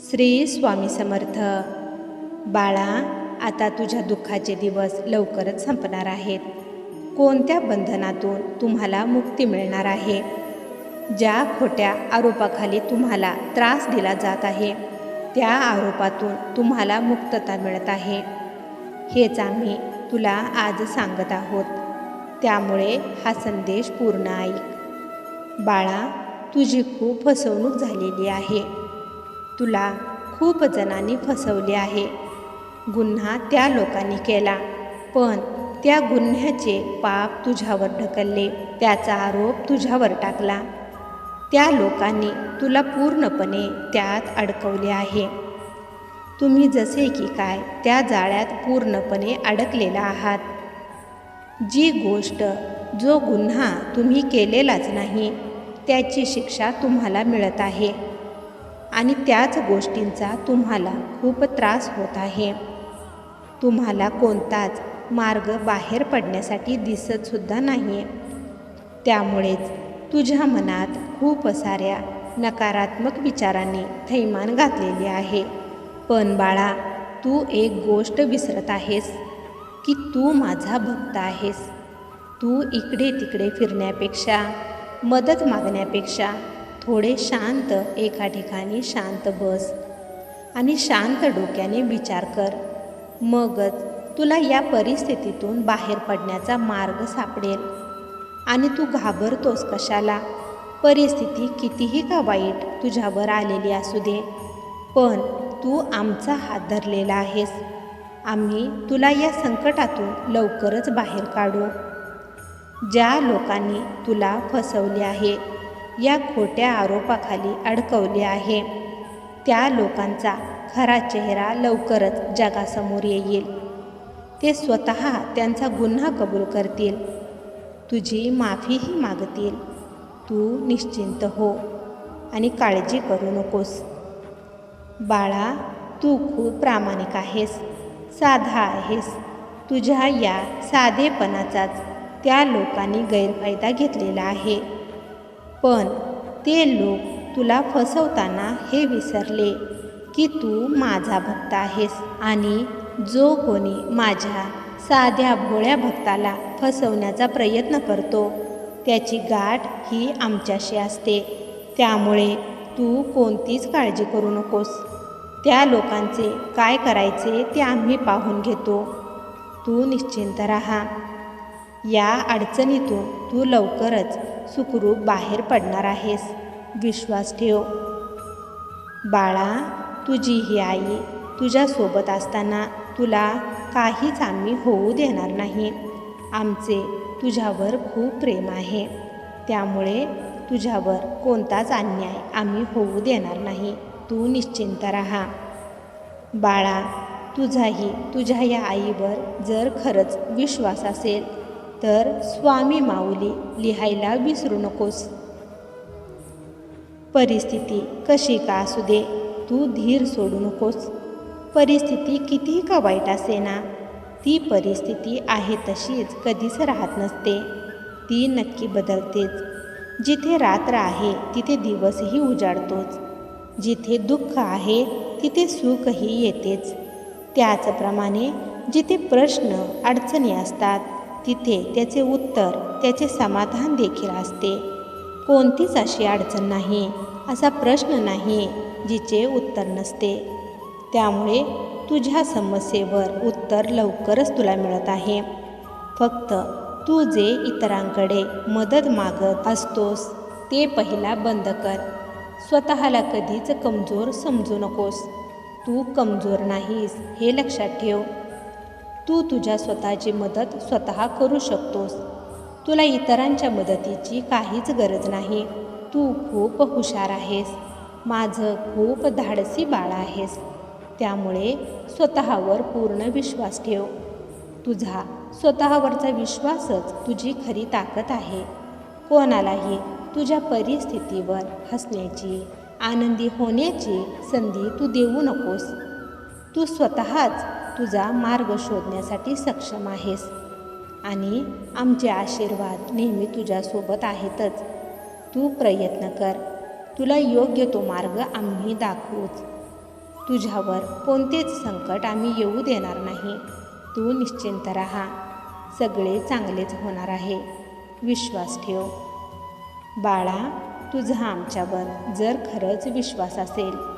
श्री स्वामी समर्थ. बाळा आता तुझ्या दुःखाचे दिवस लवकरच संपणार आहेत. कोणत्या बंधनातून तुम्हाला मुक्ती मिळणार आहे? ज्या खोट्या आरोपाखाली तुम्हाला त्रास दिला जात आहे त्या आरोपातून तुम्हाला मुक्तता मिळत आहे. हेच आम्ही तुला आज सांगत आहोत. त्यामुळे हा संदेश पूर्ण ऐक. बाळा तुझी खूप फसवणूक झालेली आहे. तुला खूप जणांनी फसवले आहे. गुन्हा त्या लोकांनी केला पण त्या गुन्ह्याचे पाप तुझ्यावर ढकलले त्याचा आरोप तुझ्यावर टाकला. त्या लोकांनी तुला पूर्णपणे त्यात अडकवले आहे. तुम्ही जसे की काय त्या जाळ्यात पूर्णपणे अडकलेला आहात. जी गोष्ट जो गुन्हा तुम्ही केलेलाच नाही त्याची शिक्षा तुम्हाला मिळत आहे. आणि त्याच गोष्टींचा तुम्हाला खूप त्रास होत आहे. तुम्हाला कोणताच मार्ग बाहेर पडण्यासाठी दिसतसुद्धा नाही. त्यामुळेच तुझ्या मनात खूप साऱ्या नकारात्मक विचारांनी थैमान घातलेले आहे. पण बाळा तू एक गोष्ट विसरत आहेस की तू माझा भक्त आहेस. तू इकडे तिकडे फिरण्यापेक्षा मदत मागण्यापेक्षा थोडे शांत एका ठिकाणी शांत बस आणि शांत डोक्याने विचार कर. मगच तुला या परिस्थितीतून बाहेर पडण्याचा मार्ग सापडेल आणि तू घाबरतोस कशाला? परिस्थिती कितीही का वाईट तुझ्यावर आलेली असू दे पण तू आमचा हात धरलेला आहेस. आम्ही तुला या संकटातून लवकरच बाहेर काढू. ज्या लोकांनी तुला फसवले आहे या खोट्या आरोपाखाली अडकवले आहे. त्या लोकांचा खरा चेहरा लवकरच जगासमोर येईल. ते स्वतः त्यांचा गुन्हा कबूल करतील. तुझी माफीही मागतील. तू निश्चिंत हो आणि काळजी करू नकोस. बाळा तू खूप प्रामाणिक आहेस. साधा आहेस. तुझ्या या साधेपणाचाच त्या लोकांनी गैरफायदा घेतलेला आहे. पण ते लोक तुला फसवताना हे विसरले की तू माझा भक्त आहेस आणि जो कोणी माझ्या साध्या भोळ्या भक्ताला फसवण्याचा प्रयत्न करतो त्याची गाठ ही आमच्याशी असते. त्यामुळे तू कोणतीच काळजी करू नकोस. त्या लोकांचे काय करायचे ते आम्ही पाहून घेतो. तू निश्चिंत राहा. या अडचणीतून तू लवकरच सुखरूप बाहेर पडणार आहेस. विश्वास ठेव. बाळा तुझी ही आई तुझ्यासोबत असताना तुला काहीच आम्ही होऊ देणार नाही. आमचे तुझ्यावर खूप प्रेम आहे. त्यामुळे तुझ्यावर कोणताच अन्याय आम्ही होऊ देणार नाही. तू निश्चिंत राहा. बाळा तुझाही तुझ्या या आईवर जर खरंच विश्वास असेल तर स्वामी माऊली लिहायला विसरू नकोस. परिस्थिती कशी का असू दे तू धीर सोडू नकोस. परिस्थिती कितीही का वाईट असे ना ती परिस्थिती आहे तशीच कधीच राहत नसते. ती नक्की बदलतेच. जिथे रात्र आहे तिथे दिवसही उजाडतोच. जिथे दुःख आहे तिथे सुखही येतेच. त्याचप्रमाणे जिथे प्रश्न अडचणी असतात तिथे त्याचे उत्तर त्याचे समाधान देखील असते. कोणतीच अशी अडचण नाही असा प्रश्न नाही जिचे उत्तर नसते. त्यामुळे तुझ्या समस्येवर उत्तर लवकरच तुला मिळत आहे. फक्त तू जे इतरांकडे मदत मागत असतोस ते पहिला बंद कर. स्वतःला कधीच कमजोर समजू नकोस. तू कमजोर नाहीस हे लक्षात ठेव. तू तुझ्या स्वतःची मदत स्वतः करू शकतोस. तुला इतरांच्या मदतीची काहीच गरज नाही. तू खूप हुशार आहेस. माझं खूप धाडसी बाळ आहेस. त्यामुळे स्वतःवर पूर्ण विश्वास ठेव. तुझा स्वतःवरचा विश्वासच तुझी खरी ताकद आहे. कोणालाही तुझ्या परिस्थितीवर हसण्याची आनंदी होण्याची संधी तू देऊ नकोस. तू स्वतःच तुझा मार्ग शोधण्यासाठी सक्षम आहेस. आणि आमचे आशीर्वाद नेहमी तुझ्यासोबत आहेतच. तू प्रयत्न कर. तुला योग्य तो मार्ग आम्ही दाखवूच. तुझ्यावर कोणतेच संकट आम्ही येऊ देणार नाही. तू निश्चिंत राहा. सगळे चांगलेच होणार आहे. विश्वास ठेव. बाळा तुझा आमच्यावर जर खरंच विश्वास असेल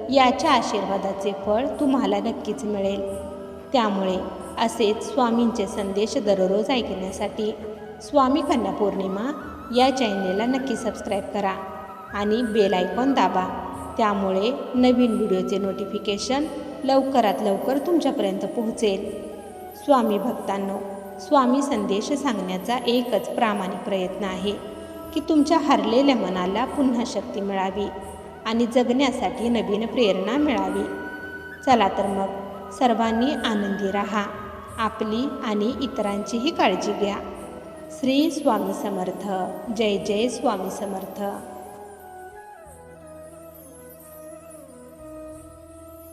याच्या आशीर्वादाचे फळ तुम्हाला नक्कीच मिळेल. त्यामुळे असेच स्वामींचे संदेश दररोज ऐकण्यासाठी स्वामी कन्या पौर्णिमा या चॅनलला नक्की सबस्क्राईब करा आणि बेल आयकॉन दाबा. त्यामुळे नवीन व्हिडिओचे नोटिफिकेशन लवकरात लवकर तुमच्यापर्यंत पोहोचेल. स्वामी भक्तांनो स्वामी संदेश सांगण्याचा एकच प्रामाणिक प्रयत्न आहे की तुमच्या हरलेल्या मनाला पुन्हा शक्ती मिळावी. आणि जगण्यासाठी नवीन प्रेरणा मिळावी. चला तर मग सर्वांनी आनंदी राहा. आपली आणि इतरांचीही काळजी घ्या. श्री स्वामी समर्थ. जय जय स्वामी समर्थ.